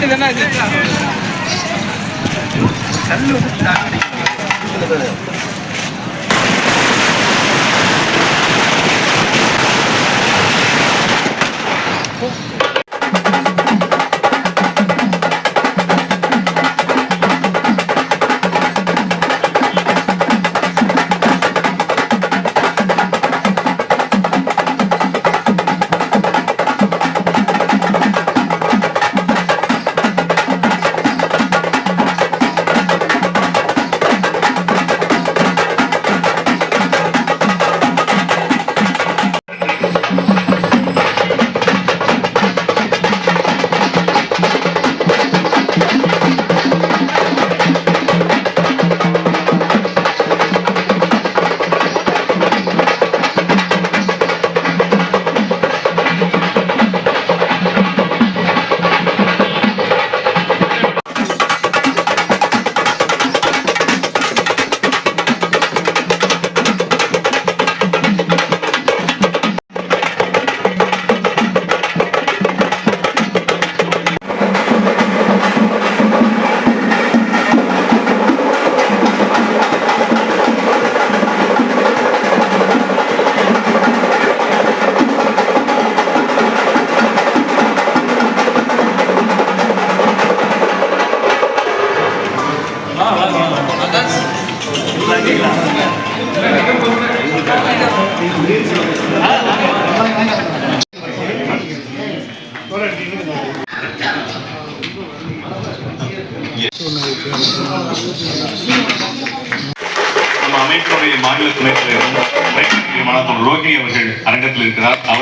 Comedy தானே அது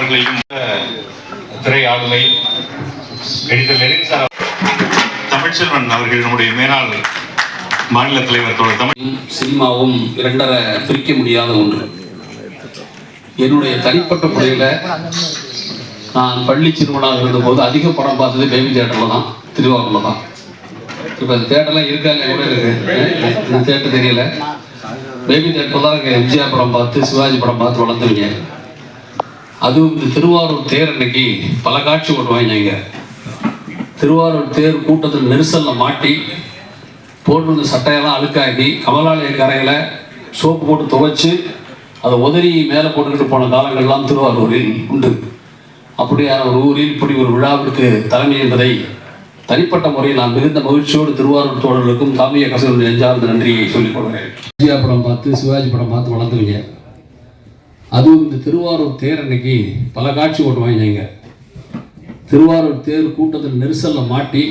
அவர்களையும் திரை ஆளுமை லெனின் சார் தமிழ்ச்செல்வன் அவர்கள் நம்முடைய மேலாள் மாநில தலைவர் தோழர் தமிழ் சினிமாவும் இரண்டரை பிரிக்க முடியாத ஒன்று. என்னுடைய தனிப்பட்ட முறையில் நான் பள்ளி சிறுவனாக இருந்தபோது அதிக படம் பார்த்தது பேபி தேட்டரில் தான் திருவாரூரில் தான். இப்போ தேட்டர்லாம் இருக்காங்க கூட இருக்கு. இந்த தேட்டர் தெரியல. பேபி தேட்டரில் தான் எம்ஜிஆர் படம் பார்த்து சிவாஜி படம் பார்த்து வளர்ந்துவீங்க. அதுவும் இந்த திருவாரூர் தேர் அன்னைக்கு பல காட்சி ஓட்டுவாங்க இங்கே. திருவாரூர் தேர் கூட்டத்தில் நெரிசலில் மாட்டி போட்டிருந்த சட்டையெல்லாம் அழுக்காக்கி கமலாலய கரையில் சோப்பு போட்டு துவைச்சு அதை உதறி மேலே போட்டுக்கிட்டு போன காலங்கள்லாம் திருவாரூரில் உண்டு. அப்படியான ஒரு ஊரில் இப்படி ஒரு விழாவிற்கு தலைமை என்பதை தனிப்பட்ட முறையில் நான் மிகுந்த மகிழ்ச்சியோடு திருவாரூர் தோழர்களுக்கும் தாமிய கசூர் நெஞ்சார்ந்த நன்றியை சொல்லிக் கொள்கிறேன். எம்ஜிஆர் படம் பார்த்து சிவாஜி படம் பார்த்து வளர்ந்துவீங்க. அதுவும் இந்த திருவாரூர் தேர் அன்னைக்கு பல காட்சி ஓட்டுவாங்க இங்கே திருவாரூர் தேர் கூட்டத்தில் நெரிசலில் மாட்டி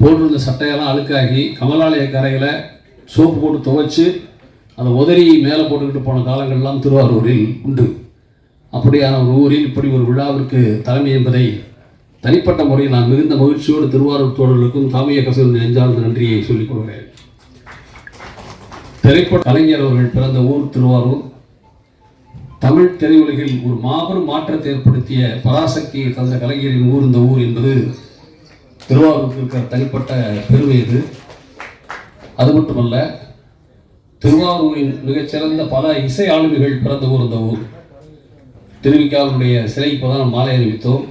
போட்டிருந்த சட்டையெல்லாம் அழுக்காகி கமலாலய கரையில் சோப்பு போட்டு துவைச்சு அதை உதறி மேலே போட்டுக்கிட்டு போன காலங்கள்லாம் திருவாரூரில் உண்டு. அப்படியான ஒரு ஊரில் இப்படி ஒரு விழாவிற்கு தலைமை என்பதை தனிப்பட்ட முறையில் நான் மிகுந்த மகிழ்ச்சியோடு திருவாரூர் தோழர்களுக்கும் தாமிய கசூர் நெஞ்சார்ந்த நன்றியை சொல்லிக் கொள்கிறேன். திரைப்பட கலைஞர் அவர்கள் பிறந்த ஊர் திருவாரூர். தமிழ் திரையுலகில் ஒரு மாபெரும் மாற்றத்தை ஏற்படுத்திய பராசக்தியை தந்த கலைஞரின் ஊர் இந்த ஊர் என்பது திருவாரூருக்கு இருக்கிற தனிப்பட்ட பெருமை இது. அது மட்டுமல்ல திருவாரூரின் மிகச்சிறந்த பல இசை ஆளுமைகள் பிறந்த ஊர் இந்த ஊர். திருவிக்காவுடைய சிலை இப்போதான் மாலை அறிவித்தோம்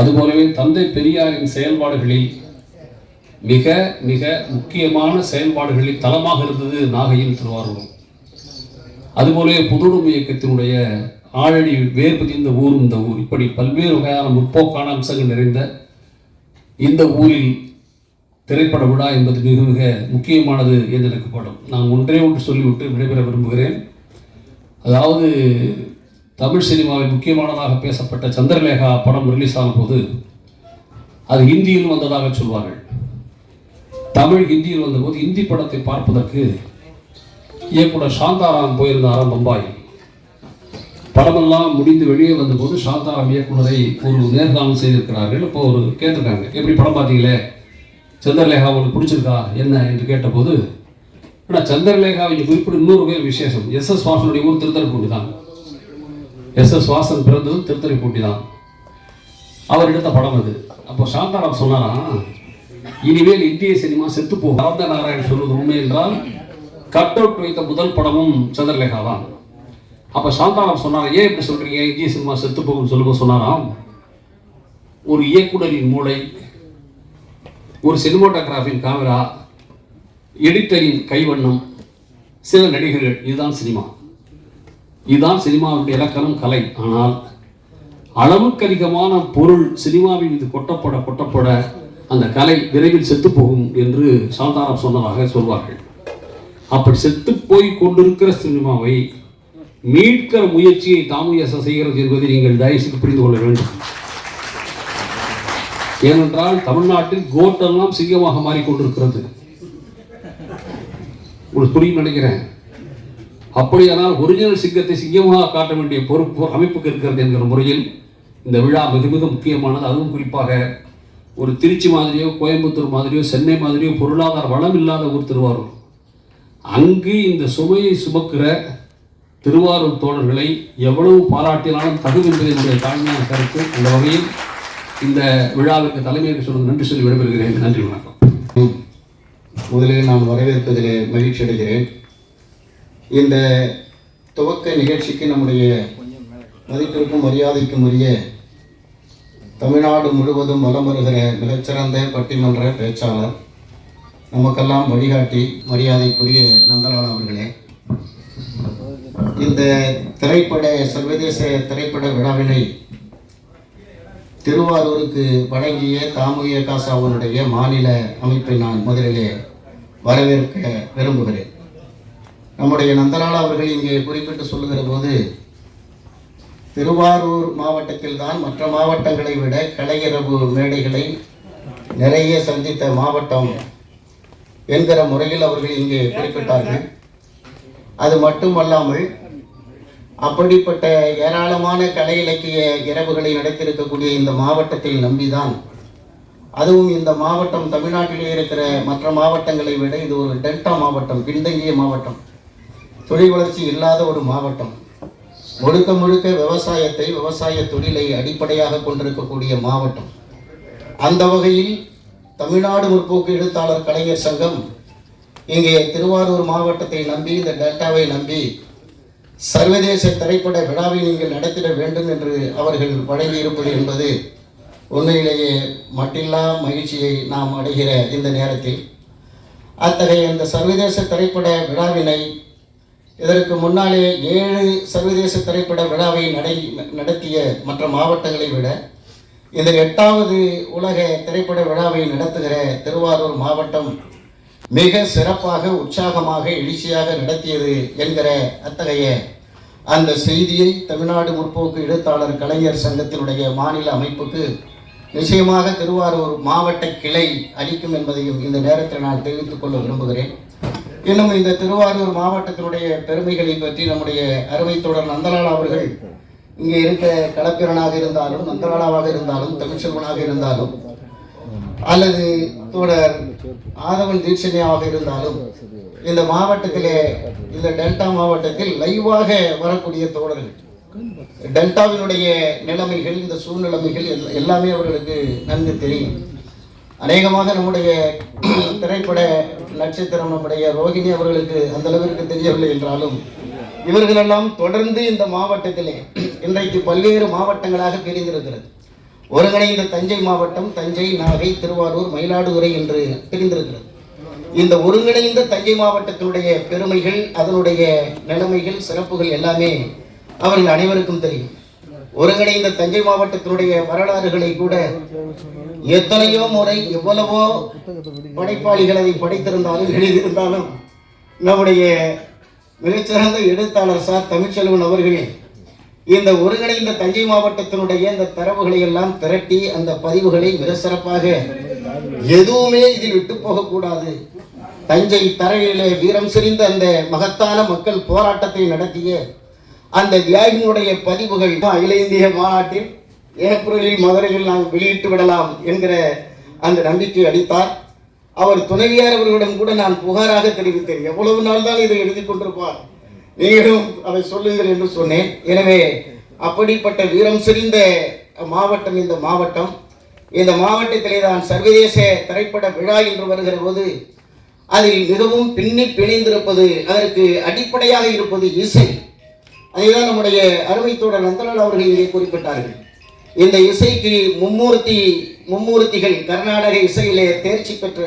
அதுபோலவே தந்தை பெரியாரின் செயல்பாடுகளில் மிக மிக முக்கியமான செயல்பாடுகளில் தளமாக இருந்தது நாகையின் திருவாரூர். அதுபோலவே புதுடுமை இயக்கத்தினுடைய ஆழடி வேர் பதிந்த ஊர் இந்த ஊர். இப்படி பல்வேறு வகையான முற்போக்கான அம்சங்கள் நிறைந்த இந்த ஊரில் திரைப்பட விழா என்பது மிக மிக முக்கியமானது என்று எனக்கு படம். நான் ஒன்றே ஒன்று சொல்லிவிட்டு விடைபெற விரும்புகிறேன். அதாவது தமிழ் சினிமாவில் முக்கியமானதாக பேசப்பட்ட சந்திரலேகா படம் ரிலீஸ் ஆன போது அது ஹிந்தியில் வந்ததாக சொல்வார்கள். தமிழ் ஹிந்தியில் வந்தபோது ஹிந்தி படத்தை பார்ப்பதற்கு இயக்குனர் சாந்தாராம் போயிருந்தாராம் பம்பாய். படமெல்லாம் முடிந்து வெளியே வந்தபோது சாந்தாராம் இயக்குனரை ஒரு நேர்காணல் செய்திருக்கிறார்கள். இப்போ ஒரு கேட்டிருக்காங்க எப்படி படம் பார்த்தீங்களே? சந்திரலேகா உங்களுக்கு பிடிச்சிருக்கா? என்ன? என்று கேட்டபோது ஆனால் சந்திரலேகாவின் குறிப்பிட இன்னொரு பேர் விசேஷம். எஸ். எஸ். வாசனுடைய ஊர் போட்டி தான். எஸ். எஸ். வாசன் பிறந்ததும் திருத்தறைப்பூண்டி தான். அவர் எடுத்த படம் அது. அப்போ சாந்தாராம் சொன்னாராம் இனிமேல் இந்திய சினிமா செத்து போகும். நாராயணன் சொல்வது உண்மை என்றால் கட் அவுட் வைத்த முதல் படமும் சந்திரலேகா தான் அப்போ சாந்தாராம் சொன்னாங்க ஏன் இப்படி சொல்கிறீங்க இந்திய சினிமா செத்து போகும்னு சொல்லுங்க சொன்னாராம் ஒரு இயக்குனரின் மூளை ஒரு சினிமாட்டோகிராஃபின் கேமரா எடிட்டரின் கைவண்ணம் சில நடிகர்கள் இதுதான் சினிமா. இதுதான் சினிமாவுடைய இலக்கணம் கலை. ஆனால் அளவுக்கு அதிகமான பொருள் சினிமாவின் மீது கொட்டப்பட கொட்டப்பட அந்த கலை விரைவில் செத்து போகும் என்று சாந்தாராம் சொன்னதாக சொல்வார்கள். அப்படி செத்து போய் கொண்டிருக்கிற சினிமாவை மீட்கிற முயற்சியை தாமுயச செய்கிறது என்பதை நீங்கள் தயவுசெய்து புரிந்து கொள்ள வேண்டும். ஏனென்றால் தமிழ்நாட்டில் கோட்டெல்லாம் சிங்கமாக மாறிக்கொண்டிருக்கிறது. உங்களுக்கு புரியும் நினைக்கிறேன். அப்படியானால் ஒரிஜினல் சிங்கத்தை சிங்கமாக காட்ட வேண்டிய பொறுப்பு அமைப்புக்கு இருக்கிறது என்கிற முறையில் இந்த விழா மிக மிக முக்கியமானது. அதுவும் குறிப்பாக ஒரு திருச்சி மாதிரியோ கோயம்புத்தூர் மாதிரியோ சென்னை மாதிரியோ பொருளாதார வளம் இல்லாத ஊர் திருவாரூர். அங்கு இந்த சுமையை சுமக்கிற திருவாரூர் தோழர்களை எவ்வளவு பாராட்டினாலும் தகும் என்பது என்னுடைய தாழ்மையான கருத்து. அந்த வகையில் இந்த விழாவிற்கு தலைமையேற்க சொல்ல நன்றி சொல்லி விடைபெறுகிறேன். நன்றி வணக்கம். முதலில் நான் வரவேற்பதிலே மகிழ்ச்சி அடைகிறேன். இந்த துவக்க நிகழ்ச்சிக்கு நம்முடைய மதிப்பிற்கும் மரியாதைக்கும் உரிய தமிழ்நாடு முழுவதும் வலம் வருகிற மிகச்சிறந்த பட்டிமன்ற பேச்சாளர் நமக்கெல்லாம் வழிகாட்டி மரியாதைக்குரிய நந்தலால் அவர்களே இந்த திரைப்பட சர்வதேச திரைப்பட விழாவினை திருவாரூருக்கு வழங்கிய தாமுய காசாவுனுடைய மாநில அமைப்பை நான் முதலிலே வரவேற்க விரும்புகிறேன். நம்முடைய நந்தலால் அவர்கள் இங்கே குறிப்பிட்டு சொல்லுகிற போது திருவாரூர் மாவட்டத்தில் தான் மற்ற மாவட்டங்களை விட கலையரவு மேடைகளை நிறைய சந்தித்த மாவட்டம் என்கிற முறையில் அவர்கள் இங்கே குறிப்பிட்டார்கள். அது மட்டுமல்லாமல் அப்படிப்பட்ட ஏராளமான கலை இலக்கிய இரவுகளை நடத்தியிருக்கக்கூடிய இந்த மாவட்டத்தை நம்பிதான். அதுவும் இந்த மாவட்டம் தமிழ்நாட்டிலே இருக்கிற மற்ற மாவட்டங்களை விட இது ஒரு டெல்டா மாவட்டம் பின்தங்கிய மாவட்டம். தொழில் வளர்ச்சி இல்லாத ஒரு மாவட்டம். முழுக்க முழுக்க விவசாயத்தை விவசாய தொழிலை அடிப்படையாக கொண்டிருக்கக்கூடிய மாவட்டம். அந்த வகையில் தமிழ்நாடு முற்போக்கு எழுத்தாளர் கலைஞர் சங்கம் இங்கே திருவாரூர் மாவட்டத்தை நம்பி இந்த டெல்டாவை நம்பி சர்வதேச திரைப்பட விழாவை நீங்கள் நடத்திட வேண்டும் என்று அவர்கள் வழங்கியிருப்பது என்பது உண்மையிலேயே மட்டில்லா மகிழ்ச்சியை நாம் அடைகிற இந்த நேரத்தில். அத்தகைய இந்த சர்வதேச திரைப்பட விழாவினை இதற்கு முன்னாலே ஏழு சர்வதேச திரைப்பட விழாவை நடை நடத்திய மற்ற மாவட்டங்களை விட இந்த எட்டாவது உலக திரைப்பட விழாவை நடத்துகிற திருவாரூர் மாவட்டம் மிக சிறப்பாக உற்சாகமாக எழுச்சியாக நடத்தியது என்கிற அத்தகைய அந்த செய்தியை தமிழ்நாடு முற்போக்கு எழுத்தாளர் கலைஞர் சங்கத்தினுடைய மாநில அமைப்புக்கு நிச்சயமாக திருவாரூர் மாவட்ட கிளை அளிக்கும் என்பதையும் இந்த நேரத்தில் நான் தெரிவித்துக் கொள்ள விரும்புகிறேன். இன்னும் இந்த திருவாரூர் மாவட்டத்தினுடைய பெருமைகளை பற்றி நம்முடைய அருமை தொடர் நந்தலால் அவர்கள் இங்கே இருக்க களப்பிரனாக இருந்தாலும் நந்தலாலாவாக இருந்தாலும் தமிழ்ச்செல்வனாக இருந்தாலும் அல்லது தோழர் ஆதவன் தீட்சணியாவாக இருந்தாலும் இந்த மாவட்டத்திலே இந்த டெல்டா மாவட்டத்தில் லைவாக வரக்கூடிய தோழர்கள் டெல்டாவினுடைய நிலைமைகள் இந்த சூழ்நிலைமைகள் எல்- எல்லாமே அவர்களுக்கு நன்கு தெரியும். அநேகமாக நம்முடைய திரைப்பட நட்சத்திரம் நம்முடைய ரோகிணி அவர்களுக்கு அந்த அளவிற்கு தெரியவில்லை என்றாலும் இவர்களெல்லாம் தொடர்ந்து இந்த மாவட்டத்திலே இன்றைக்கு பல்வேறு மாவட்டங்களாக பிரிந்திருக்கிறது. ஒருங்கிணைந்த தஞ்சை மாவட்டம் தஞ்சை நாகை திருவாரூர் மயிலாடுதுறை என்று பிரிந்திருக்கிறது. இந்த ஒருங்கிணைந்த தஞ்சை மாவட்டத்தினுடைய பெருமைகள் அதனுடைய நிலைமைகள் சிறப்புகள் எல்லாமே அவர்கள் அனைவருக்கும் தெரியும். ஒருங்கிணைந்த தஞ்சை மாவட்டத்தினுடைய வரலாறுகளை கூட எத்தனையோ முறை எவ்வளவோ படைப்பாளிகள் அதை படைத்திருந்தாலும் எழுதியிருந்தாலும் நம்முடைய மிகச்சிறந்த எழுத்தாளர் சார் தமிழ்ச்செல்வன் அவர்கள் இந்த ஒருங்கிணைந்த தஞ்சை மாவட்டத்தினுடைய இந்த தரவுகளை எல்லாம் திரட்டி அந்த பதிவுகளை மிக சிறப்பாக எதுவுமே இதில் விட்டு போகக்கூடாது. தஞ்சை தரையிலே வீரம் செறிந்த அந்த மகத்தான மக்கள் போராட்டத்தை நடத்திய அந்த தியாகினுடைய பதிவுகள் அகில இந்திய மாநாட்டில் ஏப்ரலில் மதுரையில் நாம் வெளியிட்டு விடலாம் என்கிற அந்த நம்பிக்கை அளித்தார். அவர் துணைவியார் அவர்களிடம் கூட நான் புகாராக தெரிவித்தேன். எவ்வளவு நாள் தான் இதை எழுதி கொண்டிருப்பார்? நீங்களும் அதை சொல்லுங்கள் என்று சொன்னேன். எனவே அப்படிப்பட்ட வீரம் செறிந்த மாவட்டம் இந்த மாவட்டம். இந்த மாவட்டத்திலே தான் சர்வதேச திரைப்பட விழா என்று வருகிற போது அதில் மிகவும் பின்னி பிணைந்திருப்பது அதற்கு அடிப்படையாக இருப்பது இசை. அதைதான் நம்முடைய அருமைத்தோட நந்தலால் அவர்கள் இங்கே குறிப்பிட்டார்கள். இந்த இசைக்கு மும்மூர்த்தி மும்மூர்த்திகள் கர்நாடக இசையிலே தேர்ச்சி பெற்ற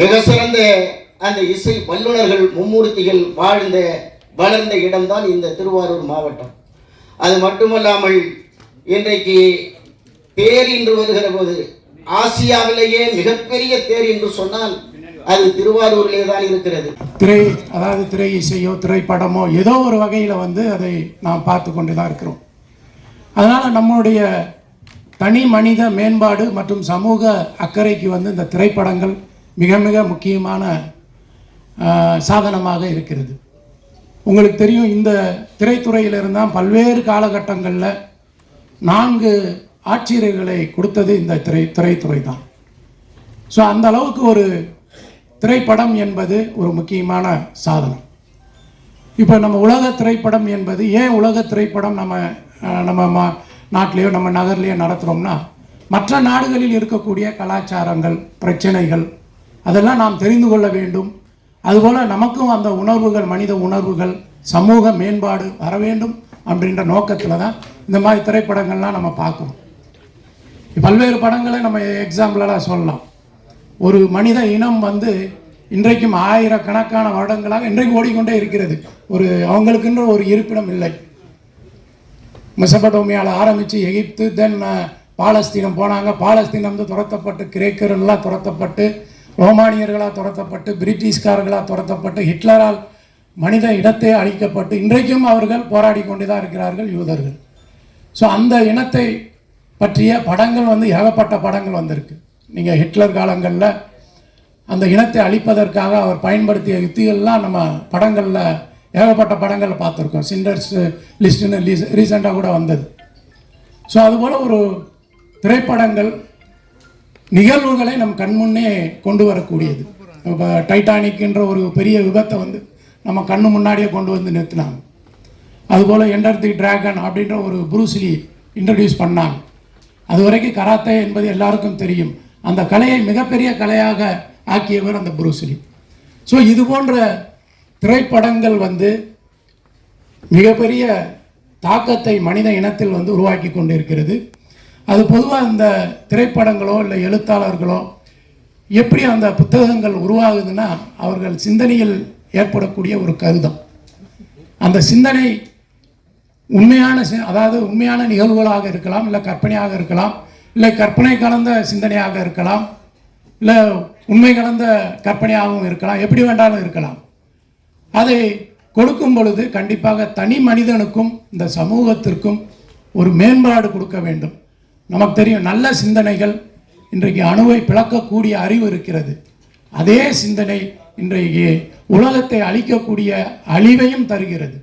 மிக சிறந்த அந்த இசை வல்லுநர்கள் மும்மூர்த்திகள் வாழ்ந்த வளர்ந்த இடம்தான் இந்த திருவாரூர் மாவட்டம். அது மட்டுமல்லாமல் இன்றைக்கு தேர் என்று வருகிற போது ஆசியாவிலேயே மிகப்பெரிய தேர் என்று சொன்னால் அது திருவாரூரிலே தான் இருக்கிறது. திரை அதாவது திரை இசையோ திரைப்படமோ ஏதோ ஒரு வகையில் வந்து அதை நாம் பார்த்து கொண்டு தான் இருக்கிறோம். அதனால் நம்முடைய தனி மனித மேம்பாடு மற்றும் சமூக அக்கறைக்கு வந்து இந்த திரைப்படங்கள் மிக மிக முக்கியமான சாதனமாக இருக்கிறது. உங்களுக்கு தெரியும் இந்த திரைத்துறையிலிருந்து தான் பல்வேறு காலகட்டங்களில் நான்கு ஆட்சியர்களை கொடுத்தது இந்த திரை திரைத்துறை தான் ஸோ அந்த அளவுக்கு ஒரு திரைப்படம் என்பது ஒரு முக்கியமான சாதனம். இப்போ நம்ம உலக திரைப்படம் என்பது ஏன் உலக திரைப்படம் நம்ம நம்ம மா நாட்டிலேயோ நம்ம நகர்லேயோ நடத்துகிறோம்னா மற்ற நாடுகளில் இருக்கக்கூடிய கலாச்சாரங்கள் பிரச்சனைகள் அதெல்லாம் நாம் தெரிந்து கொள்ள வேண்டும். அதுபோல் நமக்கும் அந்த உணர்வுகள் மனித உணர்வுகள் சமூக மேம்பாடு வர வேண்டும் அப்படின்ற நோக்கத்தில் தான் இந்த மாதிரி திரைப்படங்கள்லாம் நம்ம பார்க்குறோம். பல்வேறு படங்களை நம்ம எக்ஸாம்பிளாக சொல்லலாம். ஒரு மனித இனம் வந்து இன்றைக்கும் ஆயிரக்கணக்கான வருடங்களாக இன்றைக்கு ஓடிக்கொண்டே இருக்கிறது. ஒரு அவங்களுக்குன்ற ஒரு இருப்பிடம் இல்லை. மெசபடோமியால் ஆரம்பித்து எகிப்து தென் பாலஸ்தீனம் போனாங்க. பாலஸ்தீனம் வந்து துரத்தப்பட்டு கிரேக்கர்களாக துரத்தப்பட்டு ரோமானியர்களாக துரத்தப்பட்டு பிரிட்டிஷ்காரர்களாக துரத்தப்பட்டு ஹிட்லரால் மனித இடத்தை அழிக்கப்பட்டு இன்றைக்கும் அவர்கள் போராடி கொண்டு தான் இருக்கிறார்கள் யூதர்கள். ஸோ அந்த இனத்தை பற்றிய படங்கள் வந்து ஏகப்பட்ட படங்கள் வந்திருக்கு. நீங்கள் ஹிட்லர் காலங்களில் அந்த இனத்தை அழிப்பதற்காக அவர் பயன்படுத்திய யுத்திகள்லாம் நம்ம படங்களில் ஏகப்பட்ட படங்களில் பார்த்துருக்கோம். சிண்டர்ஸ் லிஸ்ட்டுன்னு ரீசெண்டாக கூட வந்தது. ஸோ அதுபோல் ஒரு திரைப்படங்கள் நிகழ்வுகளை நம் கண்முன்னே கொண்டு வரக்கூடியது. இப்போ டைட்டானிக்ன்ற ஒரு பெரிய விபத்தை வந்து நம்ம கண்ணு முன்னாடியே கொண்டு வந்து நிறுத்தினாங்க. அதுபோல் என்டர் தி டிராகன் அப்படின்ற ஒரு புரூஸ்லி இன்ட்ரடியூஸ் பண்ணாங்க. அது வரைக்கும் கராத்தே என்பது எல்லாருக்கும் தெரியும். அந்த கலையை மிகப்பெரிய கலையாக ஆக்கியவர் அந்த புரூஸ்லி ஸோ இது போன்ற திரைப்படங்கள் வந்து மிகப்பெரிய தாக்கத்தை மனித இனத்தில் வந்து உருவாக்கி கொண்டிருக்கிறது. அது பொதுவாக இந்த திரைப்படங்களோ இல்லை எழுத்தாளர்களோ எப்படி அந்த புத்தகங்கள் உருவாகுதுன்னா அவர்கள் சிந்தனையில் ஏற்படக்கூடிய ஒரு கருதம். அந்த சிந்தனை உண்மையான சி- அதாவது உண்மையான நிகழ்வுகளாக இருக்கலாம் இல்லை கற்பனையாக இருக்கலாம் இல்லை கற்பனை கலந்த சிந்தனையாக இருக்கலாம் இல்லை உண்மை கலந்த கற்பனையாகவும் இருக்கலாம் எப்படி வேண்டாலும் இருக்கலாம். அதை கொடுக்கும் பொழுது கண்டிப்பாக தனி மனிதனுக்கும் இந்த சமூகத்திற்கும் ஒரு மேம்பாடு கொடுக்க வேண்டும். நமக்கு தெரியும் நல்ல சிந்தனைகள் இன்றைக்கு அணுவை பிளக்கக்கூடிய அறிவு இருக்கிறது. அதே சிந்தனை இன்றைக்கு உலகத்தை அழிக்கக்கூடிய அழிவையும் தருகிறது.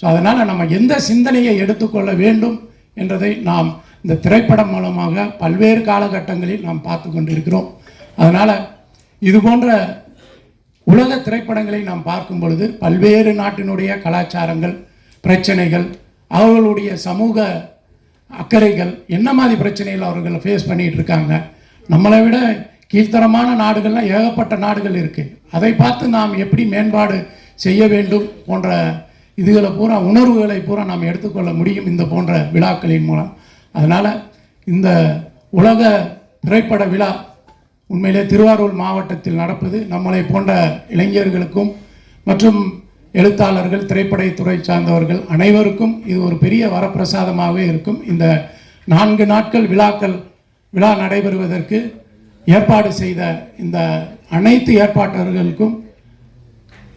ஸோ அதனால் நம்ம எந்த சிந்தனையை எடுத்துக்கொள்ள வேண்டும் என்றதை நாம் இந்த திரைப்படம் மூலமாக பல்வேறு காலகட்டங்களில் நாம் பார்த்து கொண்டிருக்கிறோம். அதனால் இது போன்ற உலக திரைப்படங்களை நாம் பார்க்கும் பொழுது பல்வேறு நாட்டினுடைய கலாச்சாரங்கள் பிரச்சனைகள் அவர்களுடைய சமூக அக்கறைகள் என்ன மாதிரி பிரச்சனைகள் அவர்கள் ஃபேஸ் பண்ணிகிட்டு இருக்காங்க நம்மளை விட கீழ்த்தரமான நாடுகள்லாம் ஏகப்பட்ட நாடுகள் இருக்குது அதை பார்த்து நாம் எப்படி மேம்பாடு செய்ய வேண்டும் போன்ற இதுகளை பூரா உணர்வுகளை பூரா நாம் எடுத்துக்கொள்ள முடியும் இந்த போன்ற விழாக்களின் மூலம். அதனால் இந்த உலக திரைப்பட விழா உண்மையிலே திருவாரூர் மாவட்டத்தில் நடப்பது நம்மளை போன்ற இளைஞர்களுக்கும் மற்றும் எழுத்தாளர்கள் திரைப்படத்துறை சார்ந்தவர்கள் அனைவருக்கும் இது ஒரு பெரிய வரப்பிரசாதமாகவே இருக்கும். இந்த நான்கு நாட்கள் விழாக்கள் விழா நடைபெறுவதற்கு ஏற்பாடு செய்த இந்த அனைத்து ஏற்பாட்டர்களுக்கும்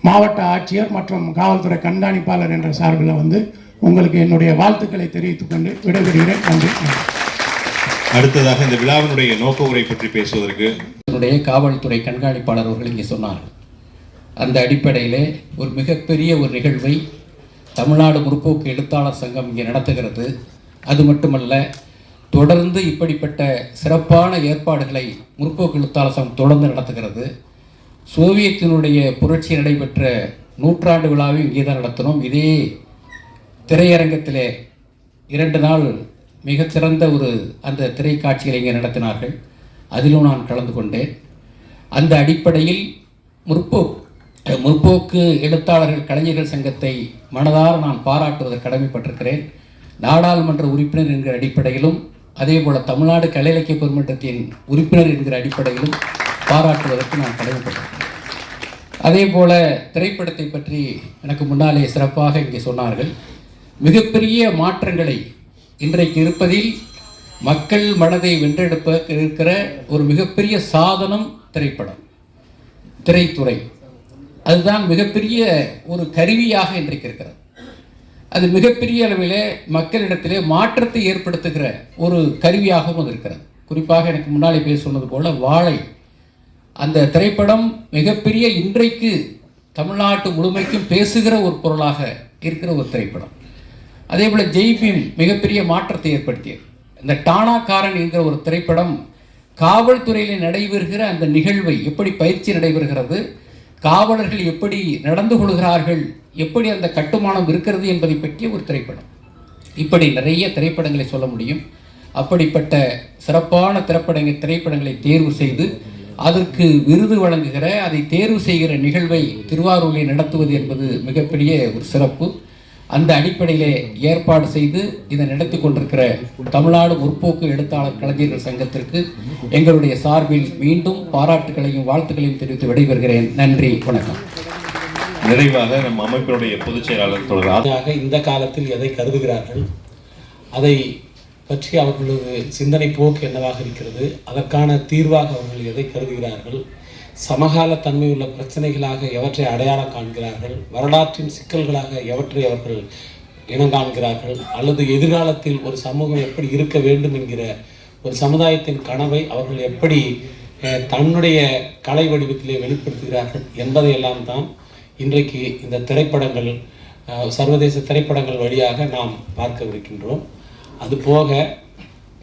மாவட்ட ஆட்சியர் மற்றும் காவல்துறை கண்காணிப்பாளர் என்ற சார்பில் வந்து உங்களுக்கு என்னுடைய வாழ்த்துக்களை தெரிவித்துக் கொண்டு விடைபெறுகிறேன். நன்றி. அடுத்ததாக இந்த விழாவினுடைய நோக்க உரை பற்றி பேசுவதற்கு என்னுடைய காவல்துறை கண்காணிப்பாளர் அவர்கள் இங்கே சொன்னார்கள். அந்த அடிப்படையில் ஒரு மிகப்பெரிய ஒரு நிகழ்வை தமிழ்நாடு முற்போக்கு எழுத்தாளர் சங்கம் இங்கே நடத்துகிறது. அது மட்டுமல்ல தொடர்ந்து இப்படிப்பட்ட சிறப்பான ஏற்பாடுகளை முற்போக்கு எழுத்தாளர் சங்கம் தொடர்ந்து நடத்துகிறது. சோவியத்தினுடைய புரட்சி நடைபெற்ற நூற்றாண்டு விழாவை இங்கே தான் நடத்தினோம். இதே திரையரங்கத்திலே இரண்டு நாள் மிகச்சிறந்த ஒரு அந்த திரைக்காட்சிகளை இங்கே நடத்தினார்கள். அதிலும் நான் கலந்து கொண்டேன். அந்த அடிப்படையில் முற்போக்கு முற்போக்கு எழுத்தாளர்கள் கலைஞர்கள் சங்கத்தை மனதார நான் பாராட்டுவதற்கு கடமைப்பட்டிருக்கிறேன். நாடாளுமன்ற உறுப்பினர் என்கிற அடிப்படையிலும் அதே போல் தமிழ்நாடு கலை இலக்கிய பெருமன்றத்தின் உறுப்பினர் என்கிற அடிப்படையிலும் பாராட்டுவதற்கு நான் கடமைப்பட்டிருக்கிறேன். அதே போல திரைப்படத்தை பற்றி எனக்கு முன்னாலே சிறப்பாக இங்கே சொன்னார்கள். மிகப்பெரிய மாற்றங்களை இன்றைக்கு இருப்பதில் மக்கள் மனதை வென்றெடுப்ப இருக்கிற ஒரு மிகப்பெரிய சாதனம் திரைப்படம் திரைத்துறை. அதுதான் மிகப்பெரிய ஒரு கருவியாக இன்றைக்கு இருக்கிறது. அது மிகப்பெரிய அளவிலே மக்களிடத்திலே மாற்றத்தை ஏற்படுத்துகிற ஒரு கருவியாகவும் அது இருக்கிறது. குறிப்பாக எனக்கு முன்னாலே பேச சொன்னது போல் வாழை. அந்த திரைப்படம் மிகப்பெரிய இன்றைக்கு தமிழ்நாட்டு முழுமைக்கும் பேசுகிற ஒரு பொருளாக இருக்கிற ஒரு திரைப்படம். அதே போல் ஜெய்பீம் மிகப்பெரிய மாற்றத்தை ஏற்படுத்தியது. இந்த டானாக்காரன் என்கிற ஒரு திரைப்படம் காவல்துறையில் நடைபெறுகிற அந்த நிகழ்வை எப்படி பயிற்சி நடைபெறுகிறது காவலர்கள் எப்படி நடந்து கொள்கிறார்கள் எப்படி அந்த கட்டுமானம் இருக்கிறது என்பதை பற்றிய ஒரு திரைப்படம். இப்படி நிறைய திரைப்படங்களை சொல்ல முடியும். அப்படிப்பட்ட சிறப்பான திரைப்படங்க திரைப்படங்களை தேர்வு செய்து அதற்கு விருது வழங்குகிற அதை தேர்வு செய்கிற நிகழ்வை திருவாரூரில் நடத்துவது என்பது மிகப்பெரிய ஒரு சிறப்பு. அந்த அடிப்படையிலே ஏற்பாடு செய்து இதை நடத்தி கொண்டிருக்கிற தமிழ்நாடு முற்போக்கு எழுத்தாளர் கலைஞர்கள் சங்கத்திற்கு எங்களுடைய சார்பில் மீண்டும் பாராட்டுகளையும் வாழ்த்துக்களையும் தெரிவித்து விடைபெறுகிறேன். நன்றி வணக்கம். நிறைவாக நம் அமைப்பினுடைய பொதுச் செயலாளர் தொடர் ஆ- ஆக இந்த காலத்தில் எதை கருதுகிறார்கள்? அதை பற்றி அவர்களது சிந்தனை போக்கு என்னவாக இருக்கிறது? அதற்கான தீர்வாக அவர்கள் எதை கருதுகிறார்கள்? சமகால தன்மை உள்ள பிரச்சனைகளாக எவற்றை அடையாளம் காண்கிறார்கள் வரலாற்றின் சிக்கல்களாக எவற்றை அவர்கள் இனம் காண்கிறார்கள் அல்லது எதிர்காலத்தில் ஒரு சமூகம் எப்படி இருக்க வேண்டும் என்கிற ஒரு சமுதாயத்தின் கனவை அவர்கள் எப்படி தன்னுடைய கலை வடிவத்திலே வெளிப்படுத்துகிறார்கள் என்பதையெல்லாம் தான் இன்றைக்கு இந்த திரைப்படங்கள் சர்வதேச திரைப்படங்கள் வழியாக நாம் பார்க்கவிருக்கின்றோம். அதுபோக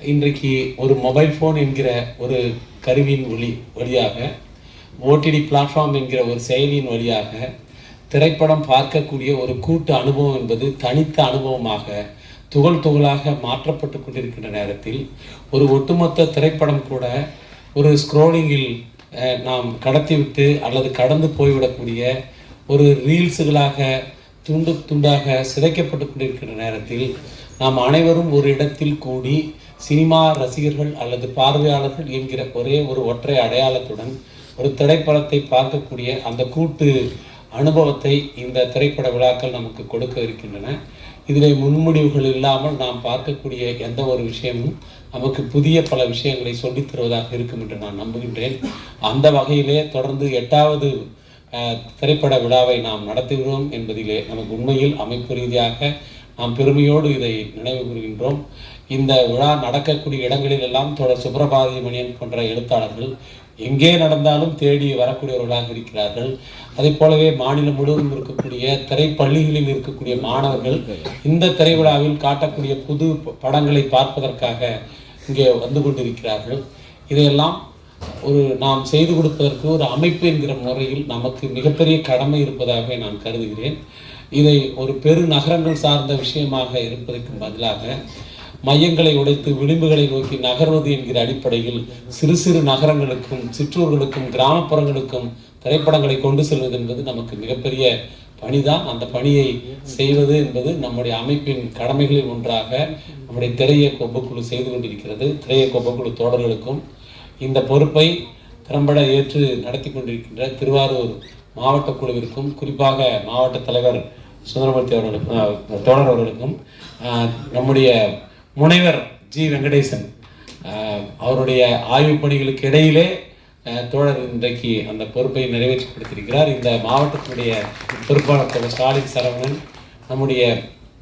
இன்றைக்கு ஒரு மொபைல் ஃபோன் என்கிற ஒரு கருவியின் ஒளி வழியாக ஓடிடி பிளாட்ஃபார்ம் என்கிற ஒரு செயலியின் வழியாக திரைப்படம் பார்க்கக்கூடிய ஒரு கூட்டு அனுபவம் என்பது தனித்த அனுபவமாக துகள் துகளாக மாற்றப்பட்டு கொண்டிருக்கின்ற நேரத்தில் ஒரு ஒட்டுமொத்த திரைப்படம் கூட ஒரு ஸ்க்ரோலிங்கில் நாம் கடத்திவிட்டு அல்லது கடந்து போய்விடக்கூடிய ஒரு ரீல்ஸுகளாக துண்டு துண்டாக சிதைக்கப்பட்டு கொண்டிருக்கின்ற நேரத்தில் நாம் அனைவரும் ஒரு இடத்தில் கூடி சினிமா ரசிகர்கள் அல்லது பார்வையாளர்கள் என்கிற ஒரே ஒரு ஒற்றை அடையாளத்துடன் ஒரு திரைப்படத்தை பார்க்கக்கூடிய அந்த கூட்டு அனுபவத்தை இந்த திரைப்பட விழாக்கள் நமக்கு கொடுக்க இருக்கின்றன. இதிலே முன்முடிவுகள் இல்லாமல் நாம் பார்க்கக்கூடிய எந்த ஒரு விஷயமும் நமக்கு புதிய பல விஷயங்களை சொல்லித் தருவதாக இருக்கும் என்று நான் நம்புகின்றேன். அந்த வகையிலே தொடர்ந்து எட்டாவது திரைப்பட விழாவை நாம் நடத்துகிறோம் என்பதிலே நமக்கு உண்மையில் அமைப்பு ரீதியாக நாம் பெருமையோடு இதை நினைவு கூறுகின்றோம். இந்த விழா நடக்கக்கூடிய இடங்களிலெல்லாம் தொடர் சுப்பிரபாதிய மணியன் போன்ற எழுத்தாளர்கள் எங்கே நடந்தாலும் தேடி வரக்கூடியவர்களாக இருக்கிறார்கள். அதே போலவே மாநிலம் முழுவதும் இருக்கக்கூடிய திரைப்பள்ளிகளில் இருக்கக்கூடிய மாணவர்கள் இந்த திரைவிழாவில் காட்டக்கூடிய புது படங்களை பார்ப்பதற்காக இங்கே வந்து கொண்டிருக்கிறார்கள். இதையெல்லாம் ஒரு நாம் செய்து கொடுப்பதற்கு ஒரு அமைப்பு என்கிற முறையில் நமக்கு மிகப்பெரிய கடமை இருப்பதாக நான் கருதுகிறேன். இதை ஒரு பெரு நகரங்கள் சார்ந்த விஷயமாக இருப்பதற்கு பதிலாக மையங்களை உடைத்து விளிம்புகளை நோக்கி நகர்வது என்கிற அடிப்படையில் சிறு சிறு நகரங்களுக்கும் சிற்றூர்களுக்கும் கிராமப்புறங்களுக்கும் திரைப்படங்களை கொண்டு செல்வது என்பது நமக்கு மிகப்பெரிய பணிதான். அந்த பணியை செய்வது என்பது நம்முடைய அமைப்பின் கடமைகளில் ஒன்றாக நம்முடைய திரைய கொப்பக்குழு செய்து கொண்டிருக்கிறது. திரைய கொப்பக்குழு தோழர்களுக்கும் இந்த பொறுப்பை திறம்பட ஏற்று நடத்தி கொண்டிருக்கின்ற திருவாரூர் மாவட்ட குழுவிற்கும் குறிப்பாக மாவட்ட தலைவர் சுந்தரமூர்த்தி அவர்களுக்கும் தோழர் அவர்களுக்கும் நம்முடைய முனைவர் ஜி வெங்கடேசன் அவருடைய ஆய்வுப் பணிகளுக்கு இடையிலே தோழர் இன்றைக்கு அந்த பொறுப்பை நிறைவேற்றி கொடுத்திருக்கிறார் இந்த மாவட்டத்தினுடைய பொறுப்பாளர் தோழர் ஸ்டாலின் சரவணன் நம்முடைய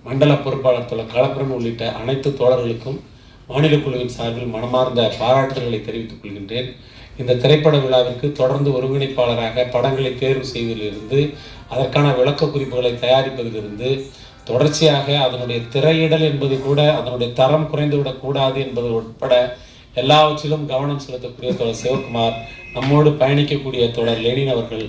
மண்டல பொறுப்பாளர் தோழர் கலப்புரன் உள்ளிட்ட அனைத்து தோழர்களுக்கும் மாநில குழுவின் சார்பில் மனமார்ந்த பாராட்டுதல்களை தெரிவித்துக் கொள்கின்றேன். இந்த திரைப்பட விழாவிற்கு தொடர்ந்து ஒருங்கிணைப்பாளராக படங்களை தேர்வு செய்வதிலிருந்து அதற்கான விளக்க குறிப்புகளை தயாரிப்பதிலிருந்து தொடர்ச்சியாக அதனுடைய திரையிடல் என்பது கூட அதனுடைய தரம் குறைந்து விடக்கூடாது என்பது உட்பட எல்லாவற்றிலும் கவனம் செலுத்தக்கூடிய தொடர் சிவகுமார் நம்மோடு பயணிக்கக்கூடிய தொடர் லெனின் அவர்கள்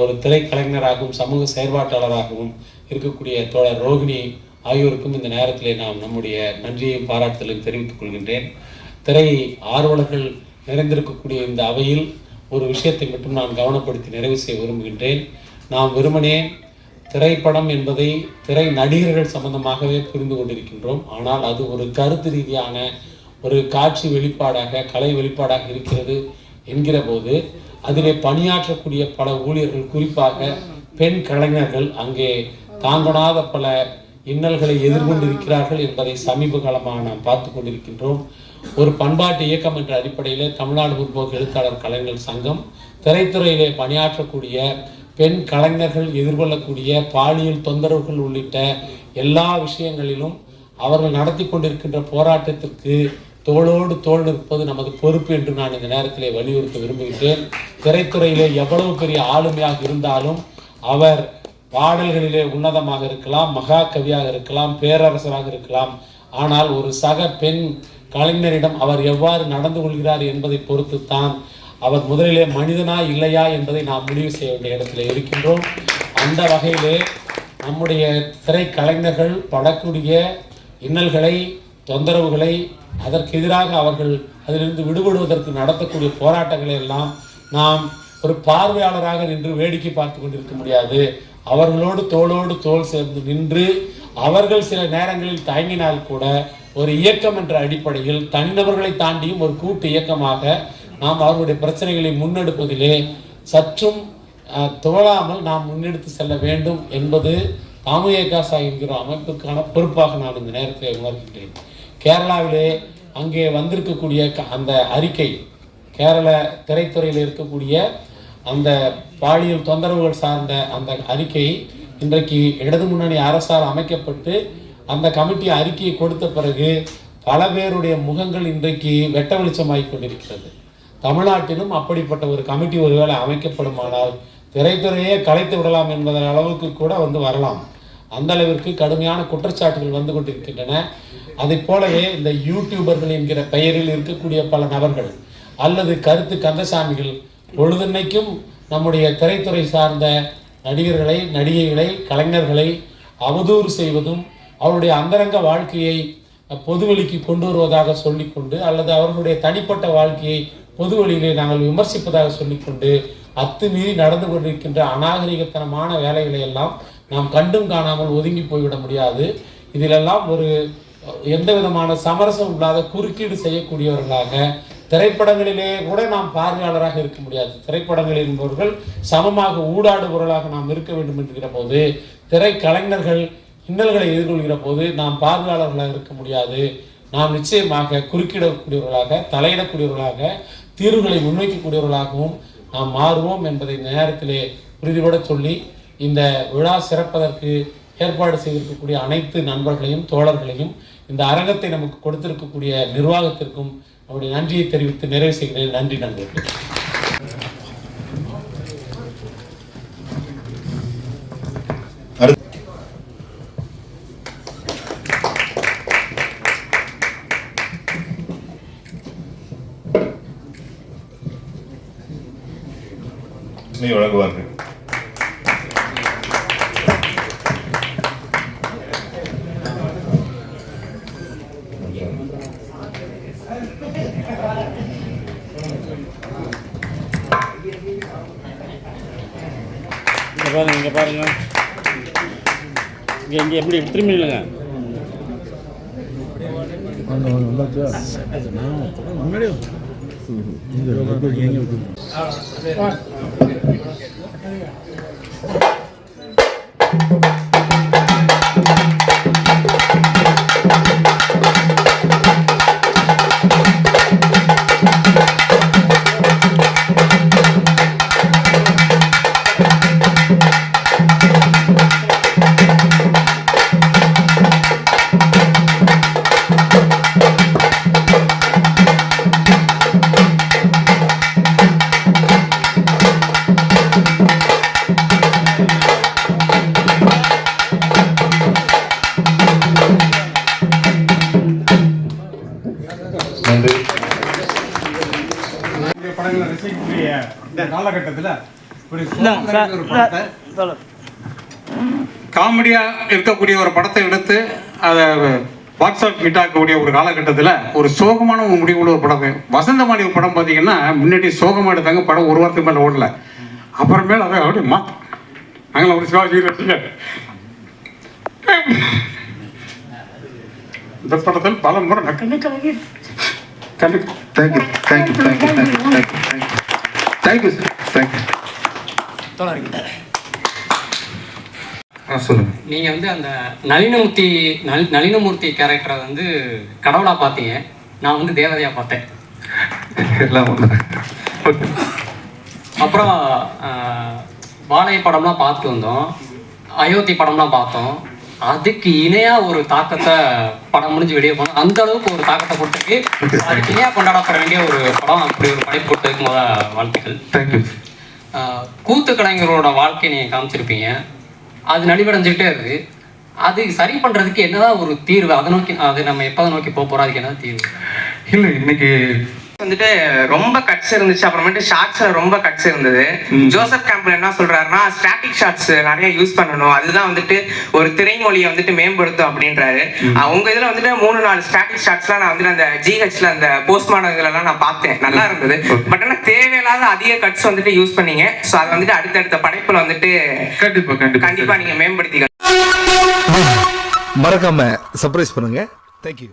ஒரு திரைக்கலைஞராகவும் சமூக செயற்பாட்டாளராகவும் இருக்கக்கூடிய தொடர் ரோகிணி ஆகியோருக்கும் இந்த நேரத்திலே நாம் நம்முடைய நன்றியையும் பாராட்டுதலையும் தெரிவித்துக் கொள்கின்றேன். திரை ஆர்வலர்கள் நிறைந்திருக்கக்கூடிய இந்த அவையில் ஒரு விஷயத்தை மட்டும் நான் கவனப்படுத்தி நிறைவு செய்ய விரும்புகின்றேன். நாம் வெறுமனே திரைப்படம் என்பதை திரை நடிகர்கள் சம்பந்தமாகவே புரிந்து கொண்டிருக்கின்றோம். ஆனால் அது ஒரு கருத்து ரீதியான ஒரு காட்சி வெளிப்பாடாக கலை வெளிப்பாடாக இருக்கிறது என்கிற போது அதிலே பணியாற்றக்கூடிய பல ஊழியர்கள் குறிப்பாக பெண் கலைஞர்கள் அங்கே தாங்கொணாத பல இன்னல்களை எதிர்கொண்டிருக்கிறார்கள் என்பதை சமீப காலமாக நாம் பார்த்து கொண்டிருக்கின்றோம். ஒரு பண்பாட்டு இயக்கம் என்ற அடிப்படையிலே தமிழ்நாடு முற்போக்கு எழுத்தாளர் கலைஞர்கள் சங்கம் திரைத்துறையிலே பணியாற்றக்கூடிய பெண் கலைஞர்கள் எதிர்கொள்ளக்கூடிய பாலியல் தொந்தரவுகள் உள்ளிட்ட எல்லா விஷயங்களிலும் அவர்கள் நடத்தி கொண்டிருக்கின்ற போராட்டத்திற்கு தோளோடு தோள் நிற்பது நமது பொறுப்பு என்று நான் இந்த நேரத்தில் வலியுறுத்த விரும்புகின்றேன். திரைத்துறையிலே எவ்வளவு பெரிய ஆளுமையாக இருந்தாலும் அவர் பாடல்களிலே உன்னதமாக இருக்கலாம் மகா கவியாக இருக்கலாம் பேரரசராக இருக்கலாம். ஆனால் ஒரு சக பெண் கலைஞரிடம் அவர் எவ்வாறு நடந்து கொள்கிறார் என்பதை பொறுத்து தான் அவர் முதலிலே மனிதனா இல்லையா என்பதை நாம் முடிவு செய்ய வேண்டிய இடத்துல இருக்கின்றோம். அந்த வகையிலே நம்முடைய திரைக்கலைஞர்கள் படக்கூடிய இன்னல்களை தொந்தரவுகளை அதற்கு எதிராக அவர்கள் அதிலிருந்து விடுபடுவதற்கு நடத்தக்கூடிய போராட்டங்களை எல்லாம் நாம் ஒரு பார்வையாளராக நின்று வேடிக்கை பார்த்து கொண்டிருக்க முடியாது. அவர்களோடு தோளோடு தோல் சேர்ந்து நின்று அவர்கள் சில நேரங்களில் தயங்கினால் கூட ஒரு இயக்கம் என்ற அடிப்படையில் தனிநபர்களை தாண்டியும் ஒரு கூட்டு இயக்கமாக நாம் அவர்களுடைய பிரச்சனைகளை முன்னெடுப்பதிலே சற்றும் துவழாமல் நாம் முன்னெடுத்து செல்ல வேண்டும் என்பது தாமுயேகாசா என்கிற அமைப்புக்கான பொறுப்பாக நான் இந்த நேரத்தில் உணர்கின்றேன். கேரளாவிலே அங்கே வந்திருக்கக்கூடிய க- அந்த அறிக்கை கேரள திரைத்துறையில் இருக்கக்கூடிய அந்த பாலியல் தொந்தரவுகள் சார்ந்த அந்த அறிக்கை இன்றைக்கு இடது முன்னணி அரசால் அமைக்கப்பட்டு அந்த கமிட்டி அறிக்கையை கொடுத்த பிறகு பல பேருடைய முகங்கள் இன்றைக்கு வெட்ட வெளிச்சமாகிக் கொண்டிருக்கிறது. தமிழ்நாட்டிலும் அப்படிப்பட்ட ஒரு கமிட்டி ஒருவேளை அமைக்கப்படுமானால் திரைத்துறையே கலைத்து விடலாம் என்பதன் அளவுக்கு கூட வந்து வரலாம். அந்த அளவிற்கு கடுமையான குற்றச்சாட்டுகள் வந்து கொண்டிருக்கின்றன. அதைப் போலவே இந்த யூடியூபர்கள் என்கிற பெயரில் இருக்கக்கூடிய பல நபர்கள் அல்லது கருத்து கந்தசாமிகள் பொழுதன்னைக்கும் நம்முடைய திரைத்துறை சார்ந்த நடிகர்களை நடிகைகளை கலைஞர்களை அவதூறு செய்வதும் அவருடைய அந்தரங்க வாழ்க்கையை பொதுவெளிக்கு கொண்டு வருவதாக சொல்லிக்கொண்டு அல்லது அவர்களுடைய தனிப்பட்ட வாழ்க்கையை பொதுவெளியிலே நாங்கள் விமர்சிப்பதாக சொல்லிக்கொண்டு அத்துமீறி நடந்து கொண்டிருக்கின்ற அநாகரிகத்தனமான வேலைகளை எல்லாம் நாம் கண்டும் காணாமல் ஒதுங்கி போய்விட முடியாது. இதிலெல்லாம் ஒரு எந்த விதமான சமரசம் இல்லாத குறுக்கீடு செய்யக்கூடியவர்களாக திரைப்படங்களிலே கூட நாம் பார்வையாளராக இருக்க முடியாது. திரைப்படங்கள் என்பவர்கள் சமமாக ஊடாடுபவர்களாக நாம் இருக்க வேண்டும் என்கிற போது திரைக்கலைஞர்கள் இன்னல்களை எதிர்கொள்கிற போது நாம் பார்வையாளர்களாக இருக்க முடியாது. நாம் நிச்சயமாக குறுக்கிடக்கூடியவர்களாக தலையிடக்கூடியவர்களாக தீர்வுகளை முன்வைக்கக்கூடியவர்களாகவும் நாம் மாறுவோம் என்பதை இந்த நேரத்திலே உறுதிபட சொல்லி இந்த விழா சிறப்பதற்கு ஏற்பாடு செய்திருக்கக்கூடிய அனைத்து நண்பர்களையும் தோழர்களையும் இந்த அரங்கத்தை நமக்கு கொடுத்திருக்கக்கூடிய நிர்வாகத்திற்கும் நம்முடைய நன்றியை தெரிவித்து நிறைவு செய்கிறேன். நன்றி நண்பர்களே அடுத்து வழங்குவார்கள் இங்கே பாருங்க இங்கே பாருங்க இங்கே இங்கே எப்படி இப்படி திரும்பி இல்லைங்க நன்றி ஒரு காமெடியாக இருக்கக்கூடிய ஒரு படத்தை எடுத்து அதை வாட்ஸ்அப் ஹிட் ஆக்கக்கூடிய ஒரு காலகட்டத்தில் ஒரு சோகமான ஒரு முடிவுள்ள ஒரு படம் வசந்தமாடி ஒரு படம் பார்த்தீங்கன்னா முன்னாடி சோகமாக எடுத்தாங்க படம் ஒரு வாரத்துக்கு மேலே ஓடல. அப்புறமேல அதை அப்படியே மா நாங்கள் ஒரு சிவாஜி இந்த படத்தில் பல முறை நக்கல் கலங்கி thank you thank you thank you thank you thank you thank you sir thank you ஆ சொல்லுங்கள் நீங்கள் வந்து அந்த நளினமூர்த்தி நல் நளினமூர்த்தி கேரக்டரை வந்து கடவுளாக பார்த்தீங்க. நான் வந்து தேவதையாக பார்த்தேன். எல்லாம் அப்புறம் வாழை படம்லாம் பார்த்து வந்தோம். அயோத்தி படம்லாம் பார்த்தோம். அதுக்கு இணையாக ஒரு தாக்கத்தை படம் முடிஞ்சு வெளியே போனோம். அந்த அளவுக்கு ஒரு தாக்கத்தை கொடுத்துருக்கு. அதுக்கு இணையாக கொண்டாடப்பட வேண்டிய ஒரு படம் அப்படி ஒரு படைப்பு கொடுத்ததுக்கு முத வாழ்த்துக்கள். தேங்க்யூ கூத்து கலைஞரோட வாழ்க்கையை நீங்கள் காமிச்சிருப்பீங்க. அது நலிவடைஞ்சிக்கிட்டே இருக்கு. அது சரி பண்ணுறதுக்கு என்னதான் ஒரு தீர்வு? அதை நோக்கி அது நம்ம எப்போ நோக்கி போக போகிறோம் அதுக்கு என்ன தீர்வு? இல்லை இன்னைக்கு வந்துட்டு ரொம்ப கட்ஸ் இருந்துச்சு. அப்புறமேட்டு ஷார்ட்ஸ்ல ரொம்ப கட்ஸ் இருந்தது. ஜோசப் கேம்பல் என்ன சொல்றாருன்னா ஸ்டாட்டிக் ஷார்ட்ஸ் நிறைய யூஸ் பண்ணணும். அதுதான் வந்துட்டு ஒரு திரைமொழியை வந்துட்டு மேம்படுத்தும் அப்படின்றாரு. உங்க இதுல வந்துட்டு மூணு நாலு ஸ்டாட்டிக் ஷார்ட்ஸ்லாம் நான் வந்துட்டு அந்த ஜிஹெச்ல அந்த போஸ்ட்மார்டம் இதுலலாம் நான் பார்த்தேன். நல்லா இருந்தது. பட் ஆனா தேவையில்லாத அதிக கட்ஸ் வந்துட்டு யூஸ் பண்ணீங்க. ஸோ அதை வந்துட்டு அடுத்தடுத்த படைப்புல வந்துட்டு கண்டிப்பாக கண்டிப்பா. நீங்க மேம்படுத்திக்க மறக்காம சர்ப்ரைஸ் பண்ணுங்க. தேங்க்யூ